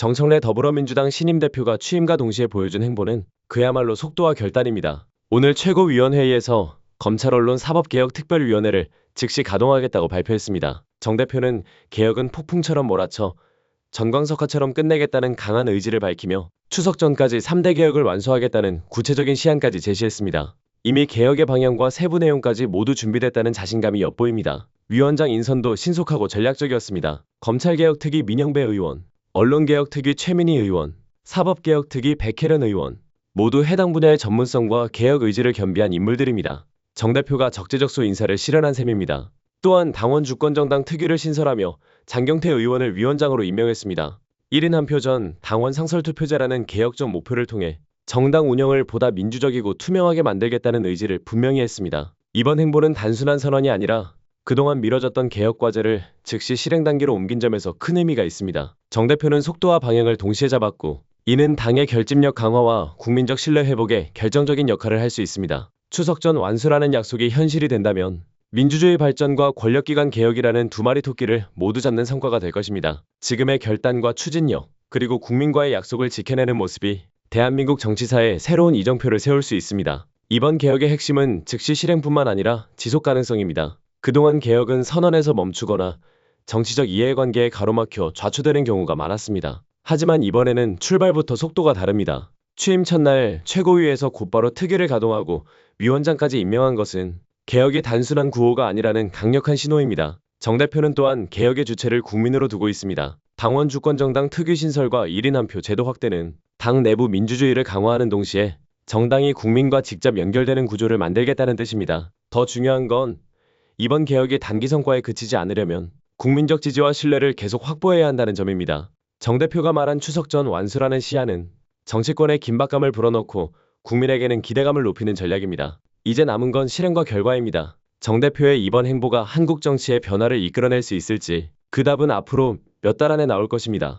정청래 더불어민주당 신임 대표가 취임과 동시에 보여준 행보는 그야말로 속도와 결단입니다. 오늘 최고위원회의에서 검찰 언론 사법개혁 특별위원회를 즉시 가동하겠다고 발표했습니다. 정 대표는 개혁은 폭풍처럼 몰아쳐 전광석화처럼 끝내겠다는 강한 의지를 밝히며 추석 전까지 3대 개혁을 완수하겠다는 구체적인 시한까지 제시했습니다. 이미 개혁의 방향과 세부 내용까지 모두 준비됐다는 자신감이 엿보입니다. 위원장 인선도 신속하고 전략적이었습니다. 검찰개혁 특위 민영배 의원, 언론개혁 특위 최민희 의원, 사법개혁 특위 백혜련 의원 모두 해당 분야의 전문성과 개혁 의지를 겸비한 인물들입니다. 정 대표가 적재적소 인사를 실현한 셈입니다. 또한 당원 주권정당 특위를 신설하며 장경태 의원을 위원장으로 임명했습니다. 1인 한 표 전 당원 상설투표제라는 개혁적 목표를 통해 정당 운영을 보다 민주적이고 투명하게 만들겠다는 의지를 분명히 했습니다. 이번 행보는 단순한 선언이 아니라 그동안 미뤄졌던 개혁 과제를 즉시 실행 단계로 옮긴 점에서 큰 의미가 있습니다. 정 대표는 속도와 방향을 동시에 잡았고 이는 당의 결집력 강화와 국민적 신뢰 회복에 결정적인 역할을 할 수 있습니다. 추석 전 완수라는 약속이 현실이 된다면 민주주의 발전과 권력기관 개혁이라는 두 마리 토끼를 모두 잡는 성과가 될 것입니다. 지금의 결단과 추진력, 그리고 국민과의 약속을 지켜내는 모습이 대한민국 정치사에 새로운 이정표를 세울 수 있습니다. 이번 개혁의 핵심은 즉시 실행뿐만 아니라 지속 가능성입니다. 그동안 개혁은 선언에서 멈추거나 정치적 이해관계에 가로막혀 좌초되는 경우가 많았습니다. 하지만 이번에는 출발부터 속도가 다릅니다. 취임 첫날 최고위에서 곧바로 특위를 가동하고 위원장까지 임명한 것은 개혁이 단순한 구호가 아니라는 강력한 신호입니다. 정 대표는 또한 개혁의 주체를 국민으로 두고 있습니다. 당원 주권 정당 특위 신설과 1인 한 표 제도 확대는 당 내부 민주주의를 강화하는 동시에 정당이 국민과 직접 연결되는 구조를 만들겠다는 뜻입니다. 더 중요한 건 이번 개혁이 단기 성과에 그치지 않으려면 국민적 지지와 신뢰를 계속 확보해야 한다는 점입니다. 정 대표가 말한 추석 전 완수라는 시야는 정치권의 긴박감을 불어넣고 국민에게는 기대감을 높이는 전략입니다. 이제 남은 건 실행과 결과입니다. 정 대표의 이번 행보가 한국 정치의 변화를 이끌어낼 수 있을지 그 답은 앞으로 몇 달 안에 나올 것입니다.